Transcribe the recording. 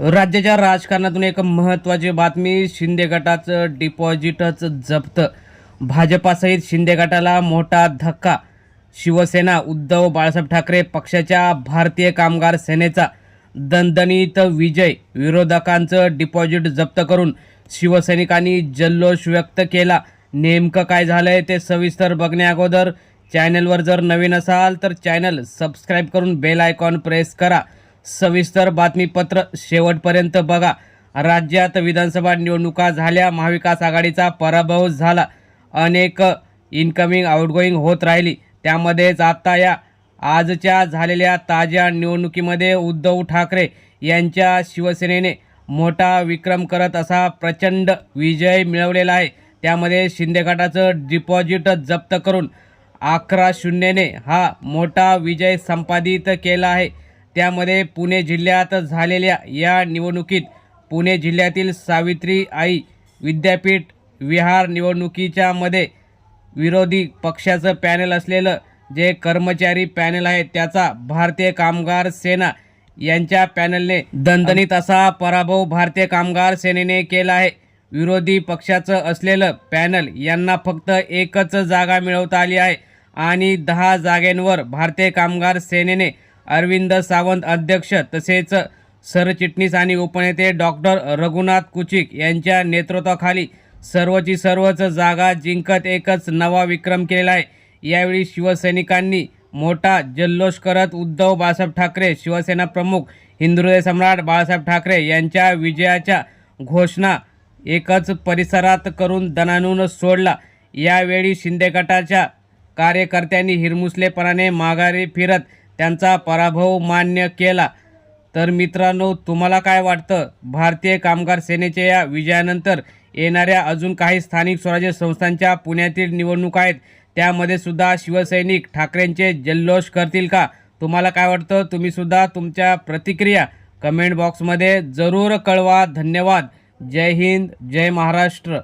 राज्याच्या राजकारणातून एक महत्त्वाची बातमी शिंदे गटाचं डिपॉझिटच जप्त. भाजपासहित शिंदे गटाला मोठा धक्का. शिवसेना उद्धव बाळासाहेब ठाकरे पक्षाच्या भारतीय कामगार सेनेचा दणदणीत विजय. विरोधकांचं डिपॉझिट जप्त करून शिवसैनिकांनी जल्लोष व्यक्त केला. नेमकं काय झालंय ते सविस्तर बघण्याअगोदर चॅनलवर जर नवीन असाल तर चॅनल सबस्क्राईब करून बेल आयकॉन प्रेस करा. सविस्तर बातमीपत्र शेवटपर्यंत बघा. राज्यात विधानसभा निवडणुका झाल्या महाविकास आघाडीचा पराभव झाला. अनेक इनकमिंग आउटगोईंग होत राहिली. त्यामध्येच आता या आजच्या झालेल्या ताज्या निवडणुकीमध्ये उद्धव ठाकरे यांच्या शिवसेनेने मोठा विक्रम करत असा प्रचंड विजय मिळवलेला आहे. त्यामध्ये शिंदे गटाचं डिपॉझिट जप्त करून अकरा शून्यने हा मोठा विजय संपादित केला आहे. त्यामध्ये पुणे जिल्ह्यात झालेल्या या निवडणुकीत पुणे जिल्ह्यातील सावित्री आई विद्यापीठ विहार निवडणुकीच्या मध्ये विरोधी पक्षाचं पॅनल असलेलं जे कर्मचारी पॅनल आहे त्याचा भारतीय कामगार सेना यांच्या पॅनलने दणदणीत असा पराभव भारतीय कामगार सेनेने केला आहे. विरोधी पक्षाचं असलेलं पॅनल यांना फक्त एकच जागा मिळवता आली आहे आणि दहा जागेंवर भारतीय कामगार सेनेने अरविंद सावंत अध्यक्ष तसेच सरचिटणीस आणि उपनेते डॉक्टर रघुनाथ कुचिक यांच्या नेतृत्वाखाली सर्वची सर्वच जागा जिंकत एकच नवा विक्रम केलेला आहे. यावेळी शिवसैनिकांनी मोठा जल्लोष करत उद्धव बाळासाहेब ठाकरे शिवसेना प्रमुख हिंदुहृदय सम्राट बाळासाहेब ठाकरे यांच्या विजयाच्या घोषणा एकच परिसरात करून दणानून सोडला. यावेळी शिंदे गटाच्या कार्यकर्त्यांनी हिरमुसलेपणाने माघारी फिरत त्यांचा पराभव मान्य केला. तर मित्रांनो तुम्हाला काय वाटतं? भारतीय कामगार सेनेच्या या विजयानंतर येणाऱ्या अजून काही स्थानिक स्वराज्य संस्थांच्या पुण्यातील निवडणुका आहेत त्यामध्ये सुद्धा शिवसैनिक ठाकरेंचे जल्लोष करतील का? तुम्हाला काय वाटतं? तुम्ही सुद्धा तुमच्या प्रतिक्रिया कमेंट बॉक्समध्ये जरूर कळवा. धन्यवाद. जय हिंद. जय महाराष्ट्र.